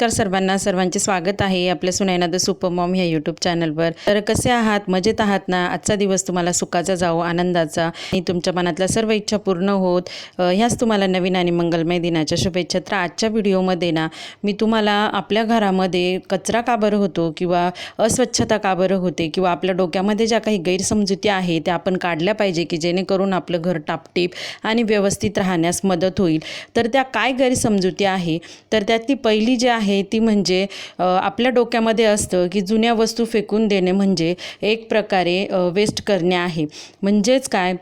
नमस्कार सर्वांना सर्वांचे स्वागत आहे आपल्या सुनैना द सुपर मॉम ह्या यूट्यूब चॅनलवर तर कसे आहात? मजेत आहात ना? आजचा दिवस तुम्हाला सुखाचा जावो आनंदाचा. आणि तुमच्या मनातल्या सर्व इच्छा पूर्ण होत. ह्याच तुम्हाला नवीन आणि मंगलमय दिनाच्या शुभेच्छा. तर आजच्या व्हिडिओमध्ये ना मी तुम्हाला आपल्या घरामध्ये कचरा का बरं होतो किंवा अस्वच्छता का बरं होते किंवा आपल्या डोक्यामध्ये ज्या काही गैरसमजुती आहे त्या आपण काढल्या पाहिजे की जेणेकरून आपलं घर टापटीप आणि व्यवस्थित राहण्यास मदत होईल. तर त्या काय गैरसमजुती आहे? तर त्यातली पहिली जी आहे ती म्हणजे आपल्या डोक्यामध्ये असतं की जुन्या वस्तू फेकून देणे म्हणजे एक प्रकारे वेस्ट करणे आहे. म्हणजेच काय?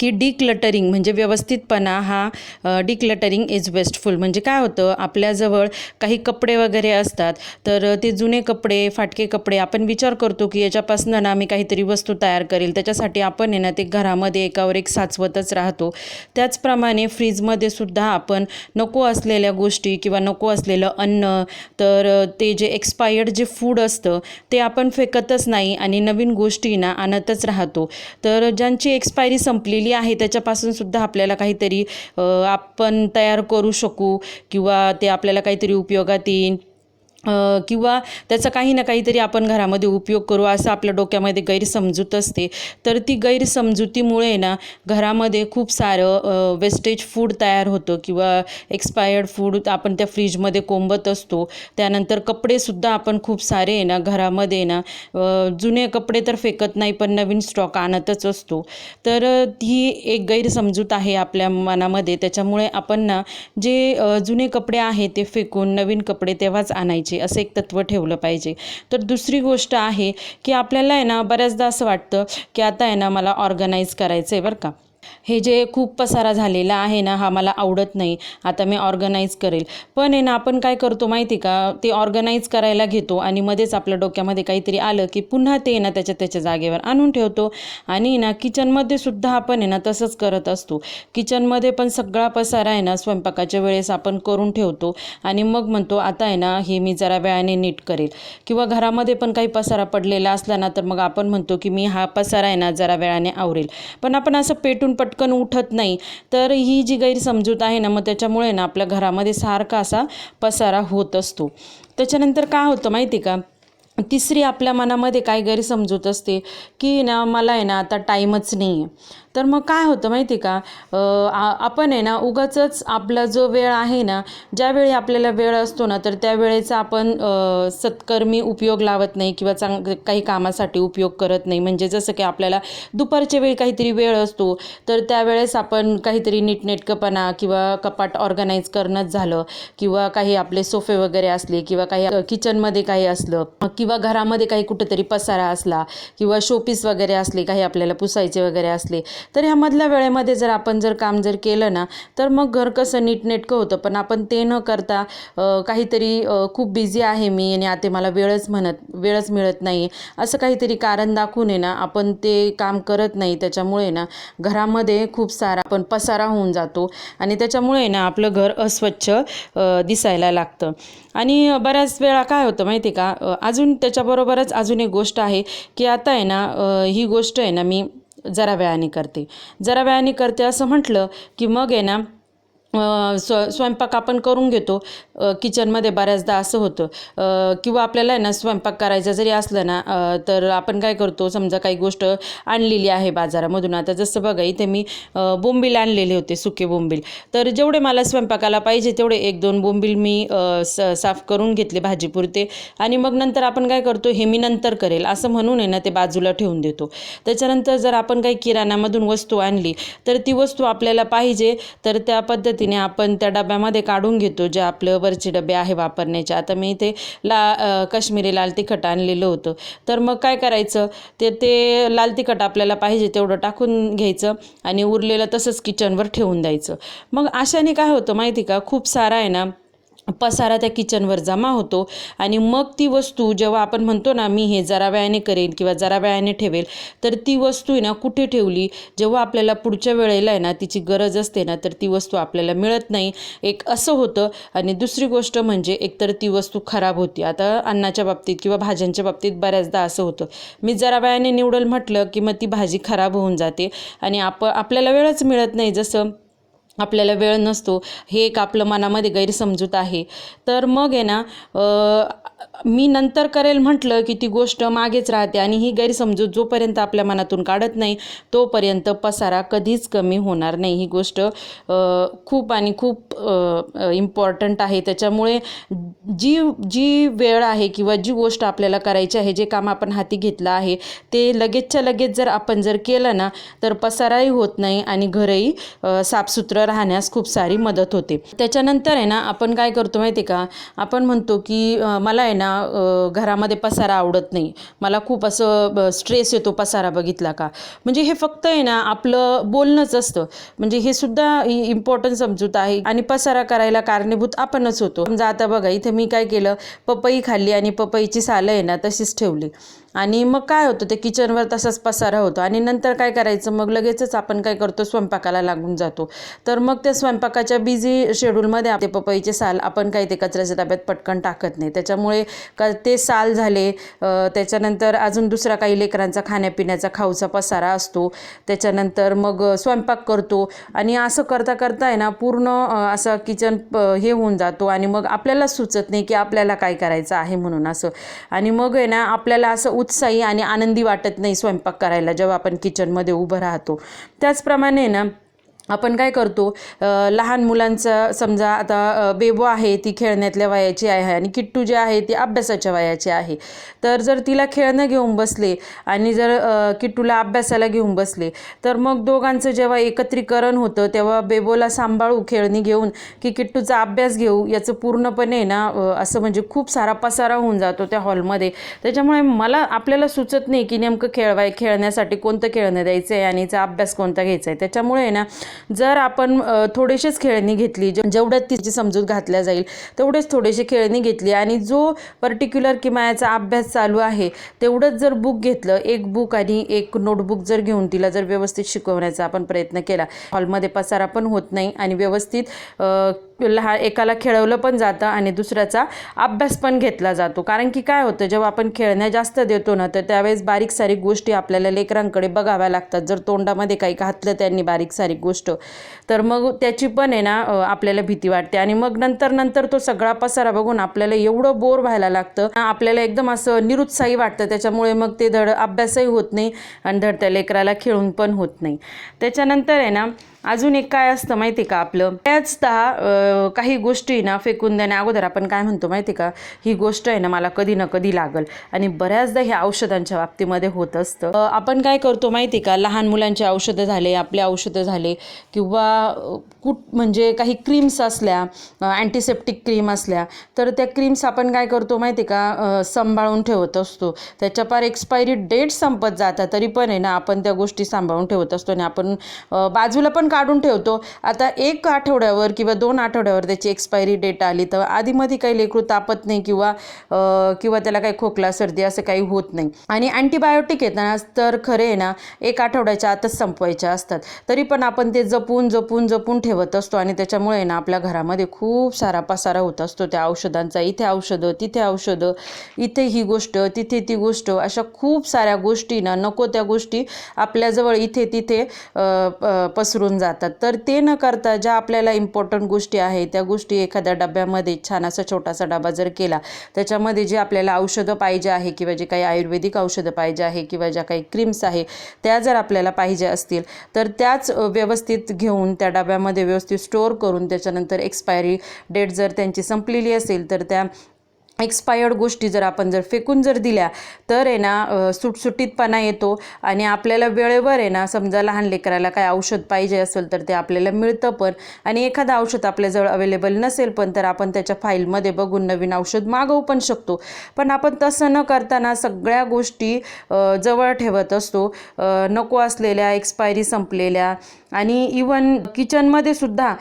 की डिक्लटरिंग म्हणजे व्यवस्थितपणा हा डिक्लटरिंग इज वेस्टफुल म्हणजे काय होतं आपल्याजवळ काही कपडे वगैरे असतात तर ते जुने कपडे फाटके कपडे आपण विचार करतो की याच्यापासून ना मी काहीतरी वस्तू तयार करेल. त्याच्यासाठी आपण आहे ना ते घरामध्ये एकावर एक साचवतच राहतो. त्याचप्रमाणे फ्रीजमध्ये सुद्धा आपण नको असलेल्या गोष्टी किंवा नको असलेलं अन्न तर ते जे एक्सपायर्ड जे फूड असतं ते आपण फेकतच नाही आणि नवीन गोष्टी ना आणतच राहतो. तर ज्यांची एक्सपायरी संपली संपलेली आहे त्याच्यापासून सुद्धा आपल्याला काहीतरी आपण तयार करू शकू किंवा ते आपल्याला काहीतरी उपयोगात येईल किंवा त्याचा काही ना काहीतरी आपण घरामध्ये उपयोग करू असं आपल्या डोक्यामध्ये गैरसमजूत असते. तर ती गैरसमजुतीमुळे ना घरामध्ये खूप सारं वेस्टेज फूड तयार होतं किंवा एक्सपायर्ड फूड आपण त्या फ्रीजमध्ये कोंबत असतो. त्यानंतर कपडेसुद्धा आपण खूप सारे आहे ना घरामध्ये ना जुने कपडे तर फेकत नाही पण नवीन स्टॉक आणतच असतो. तर ही एक गैरसमजूत आहे आपल्या मनामध्ये. त्याच्यामुळे आपण ना जे जुने कपडे आहे ते फेकून नवीन कपडे तेव्हाच आणायचे. असं एक तत्त्व ठेवलं पाहिजे. तर दुसरी गोष्ट आहे की आपल्याला आहे ना बऱ्याचदा असं वाटतं की आता आहे ना मला ऑर्गनाईज करायचं आहे बरं का. हे जे खूप पसारा झालेला आहे ना हा मला आवडत नाही. आता मी ऑर्गनाईज करेल. पण आहे ना आपण काय करतो माहिती का? ते ऑर्गनाईज करायला घेतो आणि मध्येच आपल्या डोक्यामध्ये काहीतरी आलं की पुन्हा ते ना त्याच्या त्याच्या जागेवर आणून ठेवतो. आणि ना किचनमध्ये सुद्धा आपण आहे ना तसंच करत असतो. किचनमध्ये पण सगळा पसारा आहे ना स्वयंपाकाच्या वेळेस आपण करून ठेवतो. आणि मग म्हणतो आता आहे ना हे मी जरा वेळाने नीट करेल. किंवा घरामध्ये पण काही पसारा पडलेला असला ना तर मग आपण म्हणतो की मी हा पसारा आहे ना जरा वेळाने आवरेल. पण आपण असं पेटून पटकन उठत नाही. तर ही जी गैरसमजूत आहे ना मग त्याच्यामुळे ना आपल्या घरामध्ये सारखा असा पसारा होत असतो. त्याच्यानंतर काय होतं माहिती का? तिसरी आपल्या मनामध्ये काय गैरसमजूत असते की ना मला आहे ना आता टाईमच नाही आहे तर मग काय होतं माहिती का? आपण आहे ना उगाचच आपला जो वेळ आहे ना ज्यावेळी आपल्याला वेळ असतो ना तर त्या वेळेचा आपण सत्कर्मी उपयोग लावत नाही किंवा चांग काही कामासाठी उपयोग करत नाही. म्हणजे जसं की आपल्याला दुपारच्या वेळी काहीतरी वेळ असतो तर त्यावेळेस आपण काहीतरी नीटनेटकपणा किंवा कपाट ऑर्गनाईज करणंच झालं किंवा काही आपले सोफे वगैरे असले किंवा काही किचनमध्ये काही असलं किंवा घरामध्ये काही कुठेतरी पसारा असला किंवा शोपीस वगैरे असले काही आपल्याला पुसायचे वगैरे असले तर ह्या मधल्या वेळेमध्ये जर आपण जर काम जर केलं ना तर मग घर कसं नीटनेटकं होतं? पण आपण ते न करता काहीतरी खूप बिझी आहे मी आणि आता मला वेळच म्हणत वेळच मिळत नाही असं काहीतरी कारण दाखवून आहे ना आपण ते काम करत नाही. त्याच्यामुळे ना घरामध्ये खूप सारा आपण पसारा होऊन जातो आणि त्याच्यामुळे ना आपलं घर अस्वच्छ दिसायला लागतं. आणि बऱ्याच वेळा काय होतं माहिती आहे का? अजून त्याच्याबरोबरच अजून एक गोष्ट आहे की आता आहे ना ही गोष्ट आहे ना मी जरा वेळाने करते. जरा वेळाने करते असं म्हटलं की मग आहे ना स्व स्वयंपाक आपण करून घेतो. किचनमध्ये बऱ्याचदा असं होतं. किंवा आपल्याला आहे ना स्वयंपाक करायचा जरी असलं ना तर आपण काय करतो समजा काही गोष्ट आणलेली आहे बाजारामधून. आता जसं बघा इथे मी बोंबील आणलेले होते सुके बोंबील. तर जेवढे मला स्वयंपाकाला पाहिजे तेवढे एक दोन बोंबील मी स साफ करून घेतले भाजीपुरते. आणि मग नंतर आपण काय करतो हे मी नंतर करेल. असं म्हणून आहे ना ते बाजूला ठेवून देतो. त्याच्यानंतर जर आपण काही किराणामधून वस्तू आणली तर ती वस्तू आपल्याला पाहिजे तर त्या पद्धतीने आपण त्या डब्यामध्ये काढून घेतो जे आपलं वरचे डबे आहे वापरण्याचे. आता मी इथे ला काश्मिरी काश्मीरी लाल तिखट आणलेलं होतं. तर मग काय करायचं? ते ते लाल तिखट आपल्याला पाहिजे तेवढं टाकून घ्यायचं आणि उरलेलं तसंच किचनवर ठेवून द्यायचं. मग अशाने काय होतं माहिती का? खूप सारा आहे ना पसारा त्या किचनवर जमा होतो. आणि मग ती वस्तू जेव्हा आपण म्हणतो ना मी हे जरा वेळाने करेन किंवा जरा वेळाने ठेवेल तर ती वस्तू आहे ना कुठे ठेवली? जेव्हा आपल्याला पुढच्या वेळेला आहे ना तिची गरज असते ना तर ती वस्तू आपल्याला मिळत नाही. एक असं होतं. आणि दुसरी गोष्ट म्हणजे एकतर ती वस्तू खराब होती. आता अन्नाच्या बाबतीत किंवा भाज्यांच्या बाबतीत बऱ्याचदा असं होतं. मी जरा वेळाने निवडल म्हटलं की मग ती भाजी खराब होऊन जाते. आणि आप आपल्याला वेळच मिळत नाही जसं आपल्याला वेळ नसतो हे एक आपलं मनामध्ये गैरसमजूत आहे. तर मग आहे ना मी नंतर करेल म्हटलं की ती गोष्ट मागेच राहते आणि ही गैरसमजूत जोपर्यंत आपल्या मनातून काढत नाही तोपर्यंत पसारा कधीच कमी होणार नाही. ही गोष्ट खूप आणि खूप इम्पॉर्टंट आहे. त्याच्यामुळे जी जी वेळ आहे किंवा जी गोष्ट आपल्याला करायची आहे जे काम आपण हाती घेतलं आहे ते लगेचच्या लगेच जर आपण जर केलं ना तर पसाराही होत नाही आणि घरही साफसुथरं राहण्यास खूप सारी मदत होते. त्याच्यानंतर आहे ना आपण काय करतो माहिती आहे का? आपण म्हणतो की मला आहे ना घरामध्ये पसारा आवडत नाही. मला खूप असं स्ट्रेस येतो पसारा बघितला का? म्हणजे हे फक्त आहे ना आपलं बोलणंच असतं. म्हणजे हे सुद्धा इम्पॉर्टंट समजूत आहे. आणि पसारा करायला कारणीभूत आपणच होतो. समजा आता बघा इथे मी काय केलं? पपई खाल्ली आणि पपईची सालं आहे ना तशीच ठेवली. आणि मग काय होतं ते किचनवर तसाच पसारा होतो. आणि नंतर काय करायचं मग लगेचच आपण काय करतो स्वयंपाकाला लागून जातो. तर मग त्या स्वयंपाकाच्या बिझी शेड्यूलमध्ये आपले पपईचे साल आपण काही ते कचऱ्याच्या डब्यात पटकन टाकत नाही. त्याच्यामुळे क ते साल झाले त्याच्यानंतर अजून दुसरा काही लेकरांचा खाण्यापिण्याचा खाऊचा पसारा असतो. त्याच्यानंतर मग स्वयंपाक करतो. आणि असं करता करता आहे ना पूर्ण असं किचन हे होऊन जातो. आणि मग आपल्याला सुचत नाही की आपल्याला काय करायचं आहे म्हणून असं. आणि मग आहे ना आपल्याला असं उत्साही आणि आनंदी वाटत नाही स्वयंपाक करायला जेव्हा आपण किचनमध्ये उभं राहतो. त्याचप्रमाणे ना आपण काय करतो लहान मुलांचं समजा आता बेबो आहे ती खेळण्यातल्या वयाची आहे आणि किट्टू जे आहे ती अभ्यासाच्या वयाची आहे. तर जर तिला खेळणं घेऊन बसले आणि जर किट्टूला अभ्यासाला घेऊन बसले तर मग दोघांचं जेव्हा एकत्रीकरण होतं तेव्हा बेबोला सांभाळू खेळणी घेऊन की किट्टूचा अभ्यास घेऊ याचं पूर्णपणे ना असं म्हणजे खूप सारा पसारा होऊन जातो त्या हॉलमध्ये. त्याच्यामुळे मला आपल्याला सुचत नाही की नेमकं खेळवाय खेळण्यासाठी कोणतं खेळणं द्यायचं आहे आणि याचा अभ्यास कोणता घ्यायचा आहे त्याच्यामुळे ना जर आपण थोडेसेच खेळणी घेतली जेवढ्यात तिची समजूत घातल्या जाईल तेवढेच थोडेसे खेळणी घेतली आणि जो पर्टिक्युलर किमायाचा अभ्यास चालू आहे तेवढंच जर बुक घेतलं एक बुक आणि एक नोटबुक जर घेऊन तिला जर व्यवस्थित शिकवण्याचा आपण प्रयत्न केला हॉलमध्ये पसारा पण होत नाही आणि व्यवस्थित लहा एकाला खेळवलं पण जातं आणि दुसऱ्याचा अभ्यास पण घेतला जातो. कारण की काय होतं जेव्हा आपण खेळण्या जास्त देतो ना तर त्यावेळेस बारीक सारीक गोष्टी आपल्याला लेकरांकडे बघाव्या लागतात. जर तोंडामध्ये काही घातलं त्यांनी बारीक सारीक गोष्ट तर मग त्याची पण आहे ना आपल्याला भीती वाटते. आणि मग नंतर नंतर तो सगळा पसारा बघून आपल्याला एवढं बोर व्हायला लागतं. आपल्याला एकदम असं निरुत्साही वाटतं. त्याच्यामुळे मग ते धड अभ्यासही होत नाही आणि धड त्या लेकराला खेळून पण होत नाही. त्याच्यानंतर आहे ना अजून एक काय असतं माहिती का आपलं? बऱ्याचदा काही गोष्टी ना फेकून देण्या अगोदर आपण काय म्हणतो माहिती का? ही गोष्ट आहे ना मला कधी ना कधी लागल. आणि बऱ्याचदा हे औषधांच्या बाबतीमध्ये होत असतं. आपण काय करतो माहिती का? लहान मुलांचे औषधं झाले आपले औषधं झाले किंवा कुठ म्हणजे काही क्रीम्स असल्या अँटीसेप्टिक क्रीम असल्या तर त्या क्रीम्स आपण काय करतो माहिती का? सांभाळून ठेवत असतो. त्याच्या पार एक्सपायरी डेट संपत जातात तरी पण आहे ना आपण त्या गोष्टी सांभाळून ठेवत असतो आणि आपण बाजूला पण काढून ठेवतो. आता एक आठवड्यावर किंवा दोन आठवड्यावर त्याची एक्सपायरी डेट आली तर आधीमध्ये काही लेकरू तापत नाही किंवा किंवा त्याला काही खोकला सर्दी असं काही होत नाही. आणि अँटीबायोटिक येताना तर खरे आहे ना एक आठवड्याच्या आतच संपवायच्या असतात. तरी पण आपण ते जपून जपून जपून ठेवत असतो आणि त्याच्यामुळे ना आपल्या घरामध्ये खूप सारा पसारा होत असतो. त्या औषधांचा इथे औषधं तिथे औषधं इथे ही गोष्ट तिथे ती गोष्ट अशा खूप साऱ्या गोष्टी ना नको त्या गोष्टी आपल्याजवळ इथे तिथे प- पसरून जातात. तर ते न करता ज्या आपल्याला इम्पॉर्टंट गोष्टी आहे त्या गोष्टी एखाद्या डब्यामध्ये छान असा छोटासा डबा जर केला त्याच्यामध्ये जे आपल्याला औषधं पाहिजे आहे किंवा जे काही आयुर्वेदिक औषधं पाहिजे आहे किंवा ज्या काही क्रीम्स आहे त्या जर आपल्याला पाहिजे असतील तर त्याच व्यवस्थित घेऊन त्या डब्यामध्ये व्यवस्थित स्टोअर करून त्याच्यानंतर एक्सपायरी डेट जर त्यांची संपलेली असेल तर त्या एक्सपायर्ड गोष्टी जर आपण जर फेकून जर दिल्या तर आहे ना सुटसुटीतपणा येतो आणि आपल्याला वेळेवर आहे ना समजा लहान लेकराला काय औषध पाहिजे असेल तर ते आपल्याला मिळतं पण आणि एखादं औषध आपल्याजवळ अवेलेबल नसेल पण तर आपण त्याच्या फाईलमध्ये बघून नवीन औषध मागवू पण शकतो. पण आपण तसं न करताना सगळ्या गोष्टी जवळ ठेवत असतो. नको असलेल्या एक्सपायरी संपलेल्या आणि इवन किचनमध्ये सुद्धा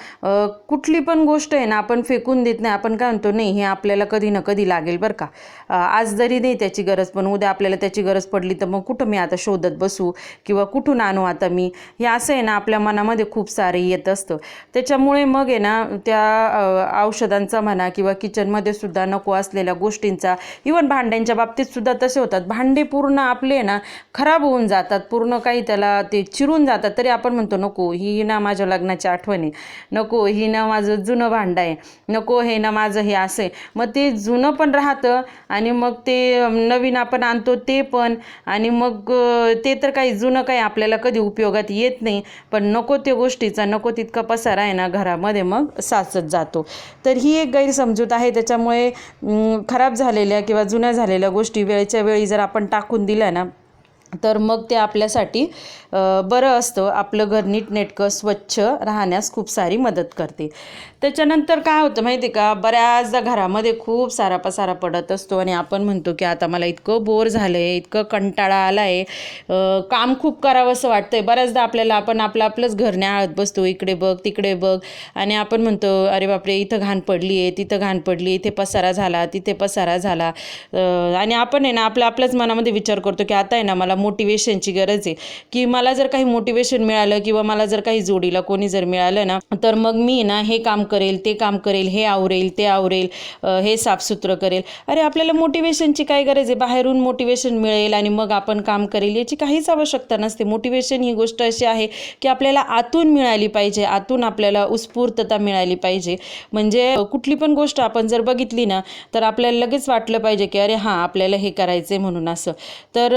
कुठली पण गोष्ट आहे ना आपण फेकून देत नाही. आपण काय म्हणतो नाही हे आपल्याला कधी ना कधी कधी लागेल बरं का? आज जरी नाही त्याची गरज पण उद्या आपल्याला त्याची गरज पडली तर मग कुठं मी आता शोधत बसू किंवा कुठून आणू आता मी? हे असं आहे ना आपल्या मनामध्ये खूप सारे येत असतं. त्याच्यामुळे मग आहे ना त्या औषधांचा म्हणा किंवा किचनमध्ये सुद्धा नको असलेल्या गोष्टींचा इवन भांड्यांच्या बाबतीत सुद्धा तसे होतात. भांडे पूर्ण आपले ना खराब होऊन जातात. पूर्ण काही त्याला ते चिरून जातात. तरी आपण म्हणतो नको ही ना माझ्या लग्नाची आठवण आहे. नको ही ना माझं जुनं भांडं आहे. नको हे ना माझं हे असं आहे. मग ते जुनं पण राहतं आणि मग ते नवीन आपण आणतो ते पण. आणि मग ते तर काही जुनं काही आपल्याला कधी उपयोगात येत नाही. पण नको त्या गोष्टीचा नको तितका पसारा आहे ना घरामध्ये मग साचत जातो. तर ही एक गैरसमजूत आहे. त्याच्यामुळे खराब झालेल्या किंवा जुन्या झालेल्या गोष्टी वेळच्या वेळी जर आपण टाकून दिल्या ना तर मग ते आपल्यासाठी बरं असतं. आपलं घर नीटनेटकं स्वच्छ राहण्यास खूप सारी मदत करते. त्याच्यानंतर काय होतं माहिती आहे का? बऱ्याचदा घरामध्ये खूप सारा पसारा पडत असतो आणि आपण म्हणतो की आता मला इतकं बोर झालं आहे इतकं कंटाळा आला आहे काम खूप करावं असं वाटतं आहे बऱ्याचदा आपल्याला आपण आपलं आपलंच घर न्याळत बसतो. इकडे बघ तिकडे बघ. आणि आपण म्हणतो अरे बापरे इथं घाण पडली आहे तिथं घाण पडली इथे पसारा झाला तिथे पसारा झाला. आणि आपण आहे ना आपलं आपल्याच मनामध्ये विचार करतो की आता आहे ना मला मोटिवेशनची गरज आहे. की मला जर काही मोटिवेशन मिळालं किंवा मला जर काही जोडीला कोणी जर मिळालं ना तर मग मी ना हे काम करेल ते काम करेल हे आवरेल ते आवरेल हे साफसुथरं करेल. अरे आपल्याला मोटिवेशनची काय गरज आहे? बाहेरून मोटिवेशन मिळेल आणि मग आपण काम करेल याची काहीच आवश्यकता नसते. मोटिवेशन ही गोष्ट अशी आहे की आपल्याला आतून मिळाली पाहिजे आतून आपल्याला उत्स्फूर्तता मिळाली पाहिजे. म्हणजे कुठली पण गोष्ट आपण जर बघितली ना तर आपल्याला लगेच वाटलं पाहिजे की अरे हां आपल्याला हे करायचं आहे म्हणून असं. तर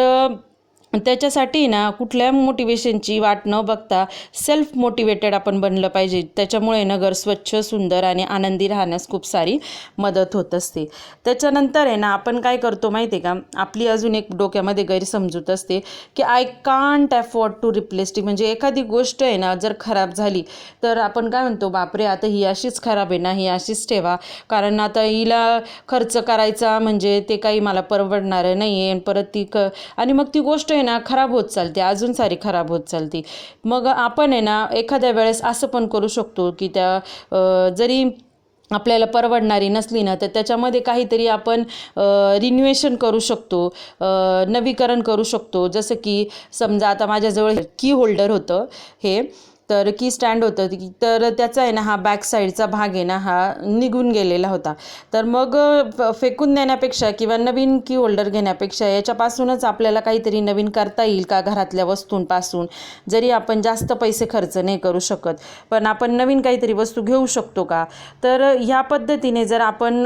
त्याच्यासाठी ना कुठल्या मोटिवेशनची वाट न बघता सेल्फ मोटिवेटेड आपण बनलं पाहिजे. त्याच्यामुळे ना स्वच्छ सुंदर आणि आनंदी राहण्यास खूप सारी मदत होत असते. त्याच्यानंतर आहे ना आपण काय करतो माहिती आहे का? आपली अजून एक डोक्यामध्ये गैरसमजूत असते की I can't afford to replace it म्हणजे एखादी गोष्ट आहे ना जर खराब झाली तर आपण काय म्हणतो बापरे आता ही अशीच खराब आहे ना ही अशीच ठेवा. कारण आता हिला खर्च करायचा म्हणजे ते काही मला परवडणारं नाही आहे परत ती क आणि मग ती गोष्ट आहे ना खराब होत चालते अजून सारी खराब होत चालते. मग आपण आहे ना एखाद्या वेळेस असं पण करू शकतो की त्या जरी आपल्याला परवडणारी नसली ना तर त्याच्यामध्ये काहीतरी आपण रिन्युएशन करू शकतो नवीकरण करू शकतो. जसं की समजा आता माझ्याजवळ की होल्डर होतं हे. तर की स्टँड होतं की- तर त्याचा आहे ना हा बॅक साईडचा भाग आहे ना हा निघून गेलेला होता. तर मग फेकून देण्यापेक्षा किंवा नवीन की होल्डर घेण्यापेक्षा याच्यापासूनच आपल्याला काहीतरी नवीन करता येईल का घरातल्या वस्तूंपासून? जरी आपण जास्त पैसे खर्च नाही करू शकत पण आपण नवीन काहीतरी वस्तू घेऊ शकतो का? तर ह्या पद्धतीने जर आपण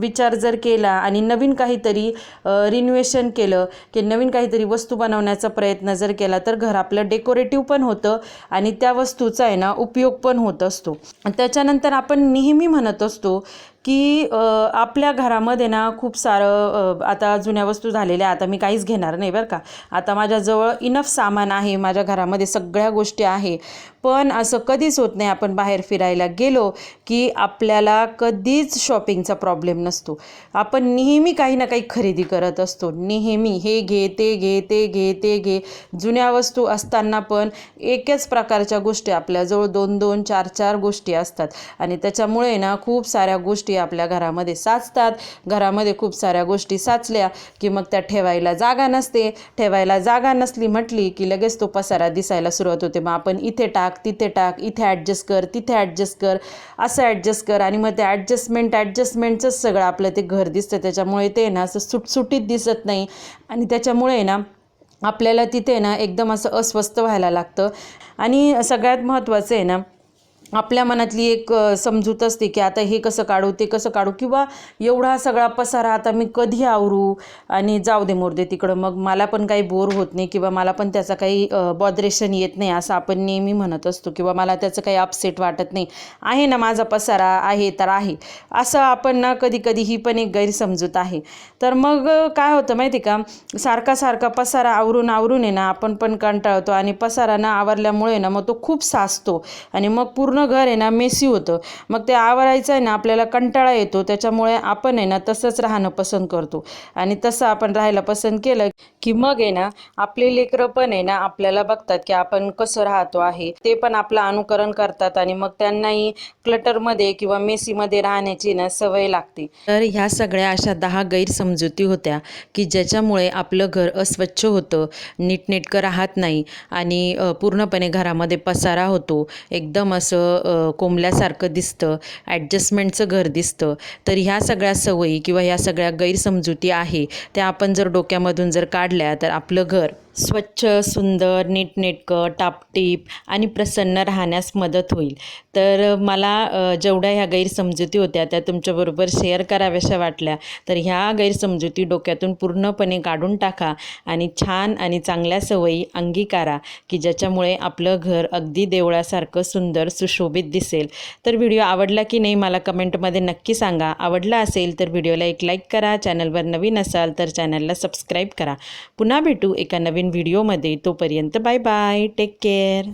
विचार जर केला आणि नवीन काहीतरी रिन्युएशन केलं की नवीन काहीतरी वस्तू बनवण्याचा प्रयत्न जर केला तर घर आपलं डेकोरेटिव्ह पण होतं आणि त्या वस्तूचा आहे ना उपयोग पण होत असतो. त्याच्यानंतर आपण नेहमी म्हणत असतो की आपल्या घरामध्ये ना खूप सारं आता जुन्या वस्तू झालेल्या आता मी काहीच घेणार नाही बरं का. आता माझ्याजवळ इनफ सामान आहे माझ्या घरामध्ये सगळ्या गोष्टी आहे. पण असं कधीच होत नाही आपण बाहेर फिरायला गेलो की आपल्याला कधीच शॉपिंगचा प्रॉब्लेम नसतो. आपण नेहमी काही ना काही खरेदी करत असतो. नेहमी हे घे ते घे ते घे ते घे. जुन्या वस्तू असताना पण एकच प्रकारच्या गोष्टी आपल्याजवळ दोन दोन चार चार गोष्टी असतात. आणि त्याच्यामुळे ना खूप साऱ्या गोष्टी आपल्या घरामध्ये साचतात. घरामध्ये खूप साऱ्या गोष्टी साचल्या की मग त्या ठेवायला जागा नसते. ठेवायला जागा नसली म्हटली की लगेच तो पसारा दिसायला सुरुवात होते. मग आपण इथे टाक टाक तिथे टाक इथे ॲडजस्ट कर तिथे ॲडजस्ट कर असं ॲडजस्ट कर आणि मग ते ॲडजस्टमेंट ॲडजस्टमेंटचंच सगळं आपलं ते घर दिसतं. त्याच्यामुळे ते ना असं सुटसुटीत दिसत नाही आणि त्याच्यामुळे ना आपल्याला तिथे ना एकदम असं अस्वस्थ व्हायला लागतं. आणि सगळ्यात महत्त्वाचं आहे ना आपल्या मनातली एक समजूत असते की आता हे कसं काढू ते कसं काढू किंवा एवढा सगळा पसारा आता मी कधी आवरू आणि जाऊ दे मोरदे तिकडं. मग मला पण काही बोर होत नाही किंवा मला पण त्याचा काही बॉदरेशन येत नाही असं आपण नेहमी म्हणत असतो किंवा मला त्याचं काही अपसेट वाटत नाही. आहे ना माझा पसारा आहे तर आहे. असं आपण ना कधी कधी ही पण एक गैरसमजूत आहे. तर मग काय होतं माहिती का? सारखा सारखा पसारा आवरून आवरून आहे ना आपण पण कंटाळतो आणि पसारा ना आवरल्यामुळे ना मग तो खूप साचतो आणि मग पूर्ण पूर्ण घर आहे ना मेसी होतं. मग ते आवरायचं आहे ना आपल्याला कंटाळा येतो. त्याच्यामुळे आपण आहे ना तसंच राहणं पसंत करतो. आणि तसं आपण राहायला पसंत केलं की मग आहे ना आपले लेकरं पण आहे ना आपल्याला बघतात की आपण कसं राहतो आहे. ते पण आपलं अनुकरण करतात आणि मग त्यांनाही क्लटरमध्ये किंवा मेसीमध्ये राहण्याची ना सवय लागते. तर ह्या सगळ्या अशा दहा गैरसमजुती होत्या की ज्याच्यामुळे आपलं घर अस्वच्छ होतं नीटनेटकं राहत नाही आणि पूर्णपणे घरामध्ये पसारा होतो. एकदम असं कोंबल्यासारखं दिसतं ॲडजस्टमेंटचं घर दिसतं. तर ह्या सगळ्या सवयी किंवा ह्या सगळ्या गैरसमजुती आहे त्या आपण जर डोक्यामधून जर काढल्या तर आपलं घर स्वच्छ सुंदर नीटनेटकं टापटीप आणि प्रसन्न राहण्यास मदत होईल. तर मला जेवढ्या ह्या गैरसमजुती होत्या त्या तुमच्याबरोबर शेअर कराव्याशा वाटल्या. तर ह्या गैरसमजुती डोक्यातून पूर्णपणे काढून टाका आणि छान आणि चांगल्या सवयी अंगीकारा की ज्याच्यामुळे आपलं घर अगदी देवळासारखं सुंदर सुशोभित दिसेल. तर व्हिडिओ आवडला की नाही मला कमेंटमध्ये नक्की सांगा. आवडला असेल तर व्हिडिओला एक लाईक करा. चॅनलवर नवीन असाल तर चॅनलला सबस्क्राईब करा. पुन्हा भेटू एका नवीन नवीन व्हिडिओमध्ये तोपर्यंत बाय बाय टेक केअर